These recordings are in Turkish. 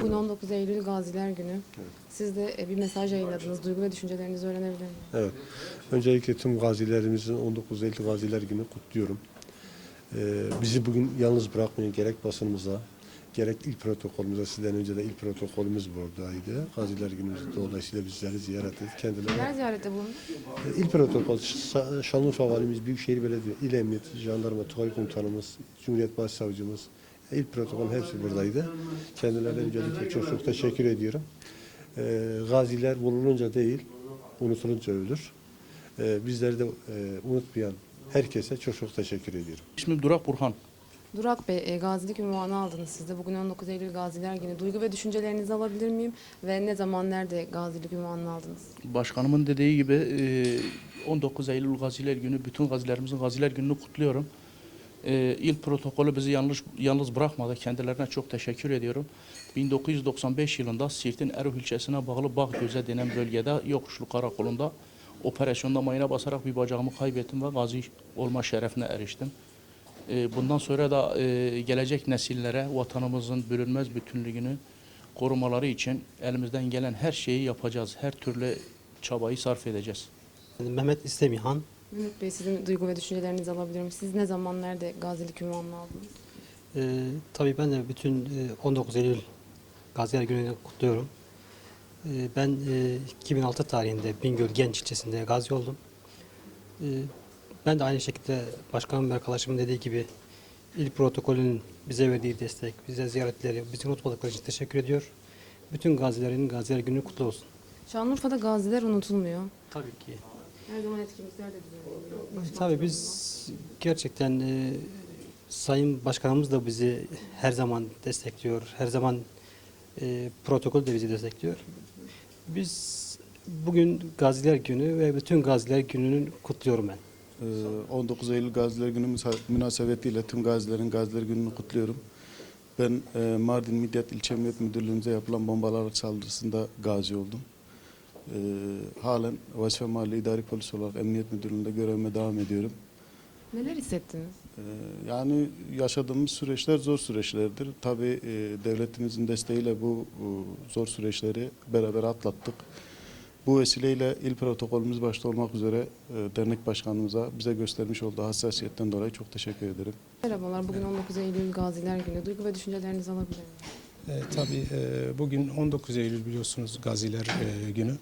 Bugün 19 Eylül Gaziler Günü. Siz de e, bir mesaj yayınladınız. Duygu ve düşüncelerinizi öğrenebilir miyim? Evet. Öncelikle tüm gazilerimizin 19 Eylül Gaziler Günü kutluyorum. Ee, bizi bugün yalnız bırakmayın gerek basınımıza, gerek il protokolümüze. Sizden önce de il protokolümüz buradaydı. Gaziler Günümüz dolayısıyla bizleri ziyaret ettik. Kendilerine Neler ziyarette bulundunuz? İl protokol, Şa- Şanlıurfa Valimiz, Büyükşehir Belediye, İl Emniyeti, Jandarma, Tugay Komutanımız, Cumhuriyet Başsavcımız, İl protokol hepsi buradaydı. Kendilerine öncelikle çok çok teşekkür ediyorum. Ee, gaziler vurulunca değil, unutulunca ölür. Ee, bizleri de e, unutmayan herkese çok çok teşekkür ediyorum. İsmim Durak Burhan. Durak Bey, e, gazilik ünvanı aldınız siz de. Bugün 19 Eylül Gaziler Günü. Duygu ve düşüncelerinizi alabilir miyim? Ve ne zaman, nerede gazilik ünvanını aldınız? Başkanımın dediği gibi e, 19 Eylül Gaziler Günü, bütün gazilerimizin Gaziler Günü'nü kutluyorum. E, İl protokolü bizi yalnız, yalnız bırakmadı. Kendilerine çok teşekkür ediyorum. 1995 yılında Siirt'in Erol ilçesine bağlı Bağgöze denen bölgede Yokuşlu Karakolu'nda operasyonda mayına basarak bir bacağımı kaybettim ve gazi olma şerefine eriştim. E, bundan sonra da e, gelecek nesillere vatanımızın bölünmez bütünlüğünü korumaları için elimizden gelen her şeyi yapacağız. Her türlü çabayı sarf edeceğiz. Mehmet İstemihan. Mehmet Bey, sizin duygu ve düşüncelerinizi alabilir miyim? Siz ne zaman, nerede gazilik ünvanını aldınız? Ee, tabii ben de bütün e, 19 Eylül Gaziler Günü'nü kutluyorum. Ee, ben e, 2006 tarihinde Bingöl Genç ilçesinde gazi oldum. Ee, ben de aynı şekilde başkanım ve arkadaşımın dediği gibi il protokolünün bize verdiği destek, bize ziyaretleri, bizi unutmadıkları için teşekkür ediyor. Bütün gazilerin Gaziler Günü kutlu olsun. Şanlıurfa'da gaziler unutulmuyor. Tabii ki. Her zaman etkinlikler de düzenleniyor. Tabii biz gerçekten e, Sayın Başkanımız da bizi her zaman destekliyor. Her zaman e, protokol de bizi destekliyor. Biz bugün Gaziler Günü ve bütün Gaziler Günü'nü kutluyorum ben. Ee, 19 Eylül Gaziler Günü münasebetiyle tüm gazilerin Gaziler Günü'nü kutluyorum. Ben e, Mardin Midyat İlçe Emniyet Müdürlüğümüze yapılan bombalar saldırısında gazi oldum. Ee, halen Vazife Mahalle İdari Polis olarak Emniyet Müdürlüğü'nde görevime devam ediyorum. Neler hissettiniz? Ee, yani yaşadığımız süreçler zor süreçlerdir. Tabii e, devletimizin desteğiyle bu zor süreçleri beraber atlattık. Bu vesileyle il protokolümüz başta olmak üzere e, dernek başkanımıza bize göstermiş olduğu hassasiyetten dolayı çok teşekkür ederim. Merhabalar, bugün 19 Eylül Gaziler Günü. Duygu ve düşüncelerinizi alabilir miyim? E, tabii e, bugün 19 Eylül biliyorsunuz Gaziler e, Günü.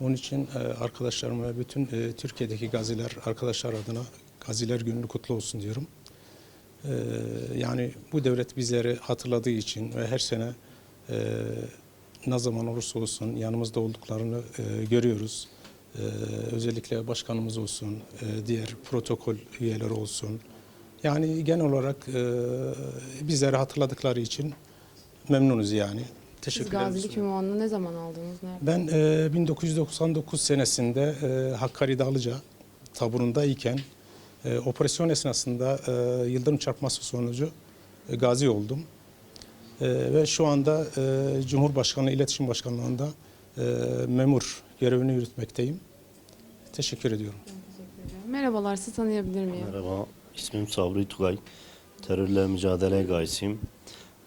Onun için e, arkadaşlarıma ve bütün e, Türkiye'deki gaziler arkadaşlar adına Gaziler Günü kutlu olsun diyorum. E, yani bu devlet bizleri hatırladığı için ve her sene e, ne zaman olursa olsun yanımızda olduklarını e, görüyoruz. E, özellikle başkanımız olsun, e, diğer protokol üyeleri olsun. Yani genel olarak e, bizleri hatırladıkları için memnunuz yani. Siz Teşekkür gazilik ederim. ünvanını ne zaman aldınız? Nerede? Ben e, 1999 senesinde e, Hakkari Dağlıca taburundayken e, operasyon esnasında e, yıldırım çarpması sonucu e, gazi oldum. E, ve şu anda e, Cumhurbaşkanlığı İletişim Başkanlığı'nda e, memur görevini yürütmekteyim. Teşekkür ediyorum. Teşekkür ediyorum. Merhabalar, sizi tanıyabilir miyim? Merhaba, ismim Sabri Tugay. Terörle mücadele gayesiyim.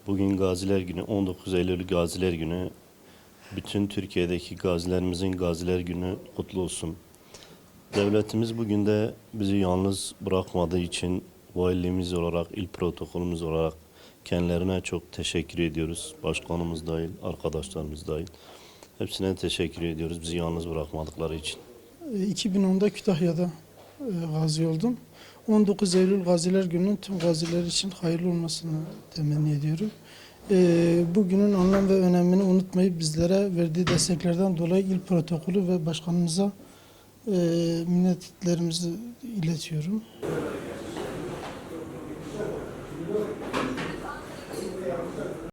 Bugün Gaziler Günü, 19 Eylül Gaziler Günü. Bütün Türkiye'deki gazilerimizin Gaziler Günü kutlu olsun. Devletimiz bugün de bizi yalnız bırakmadığı için valiliğimiz olarak, il protokolümüz olarak kendilerine çok teşekkür ediyoruz. Başkanımız dahil, arkadaşlarımız dahil. Hepsine teşekkür ediyoruz bizi yalnız bırakmadıkları için. 2010'da Kütahya'da e, gazi oldum. 19 Eylül Gaziler Günü'nün tüm gaziler için hayırlı olmasını temenni ediyorum. E, Bugünün anlam ve önemini unutmayıp bizlere verdiği desteklerden dolayı il protokolü ve başkanımıza e, minnetlerimizi iletiyorum.